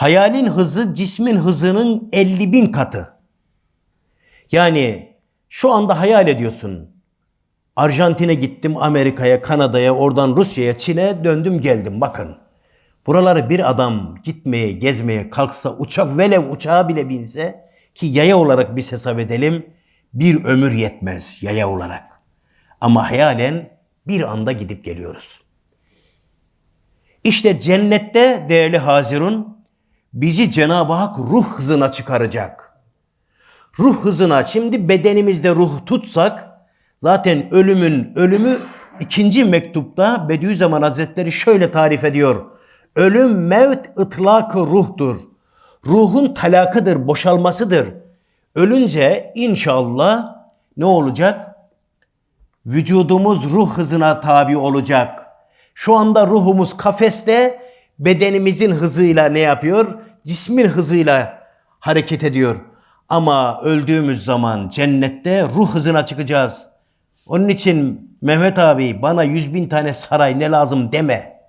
Hayalin hızı cismin hızının 50 bin katı. Yani şu anda hayal ediyorsun. Arjantin'e gittim, Amerika'ya, Kanada'ya, oradan Rusya'ya, Çin'e döndüm geldim. Bakın. Buraları bir adam gitmeye, gezmeye kalksa, uçak velev uçağa bile binse ki yaya olarak biz hesap edelim, bir ömür yetmez yaya olarak. Ama hayalen bir anda gidip geliyoruz. İşte cennette değerli Hazirun bizi Cenab-ı Hak ruh hızına çıkaracak. Ruh hızına şimdi bedenimizde ruh tutsak zaten ölümün ölümü ikinci mektupta Bediüzzaman Hazretleri şöyle tarif ediyor. Ölüm mevt ıtlakı ruhtur. Ruhun talakıdır, boşalmasıdır. Ölünce inşallah ne olacak? Vücudumuz ruh hızına tabi olacak. Şu anda ruhumuz kafeste, bedenimizin hızıyla ne yapıyor? Cismin hızıyla hareket ediyor. Ama öldüğümüz zaman cennette ruh hızına çıkacağız. Onun için Mehmet abi bana yüz bin tane saray ne lazım deme.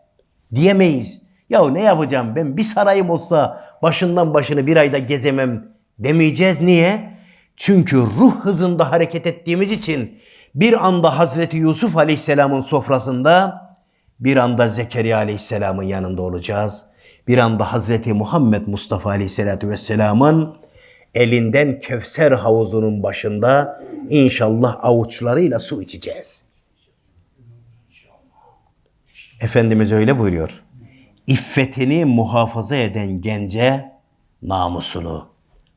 Diyemeyiz. Ya ne yapacağım ben bir sarayım olsa başından başını bir ayda gezemem demeyeceğiz. Niye? Çünkü ruh hızında hareket ettiğimiz için bir anda Hazreti Yusuf Aleyhisselam'ın sofrasında bir anda Zekeriya Aleyhisselam'ın yanında olacağız. Bir anda Hazreti Muhammed Mustafa Aleyhisselatü Vesselam'ın elinden Kevser havuzunun başında inşallah avuçlarıyla su içeceğiz. Efendimiz öyle buyuruyor. İffetini muhafaza eden gence, namusunu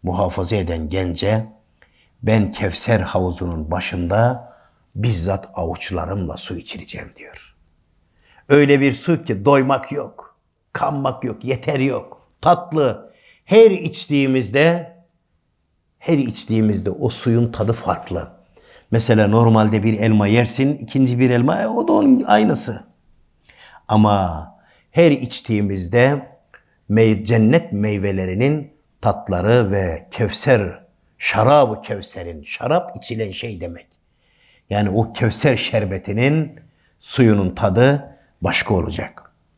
muhafaza eden gence, ben Kevser havuzunun başında bizzat avuçlarımla su içireceğim diyor. Öyle bir su ki doymak yok, kanmak yok, yeter yok. Tatlı. Her içtiğimizde her içtiğimizde o suyun tadı farklı. Mesela normalde bir elma yersin, ikinci bir elma e, o da onun aynısı. Ama her içtiğimizde mey- cennet meyvelerinin tatları ve kevser, şarabı kevserin, şarap içilen şey demek. Yani o kevser şerbetinin suyunun tadı başka olacak.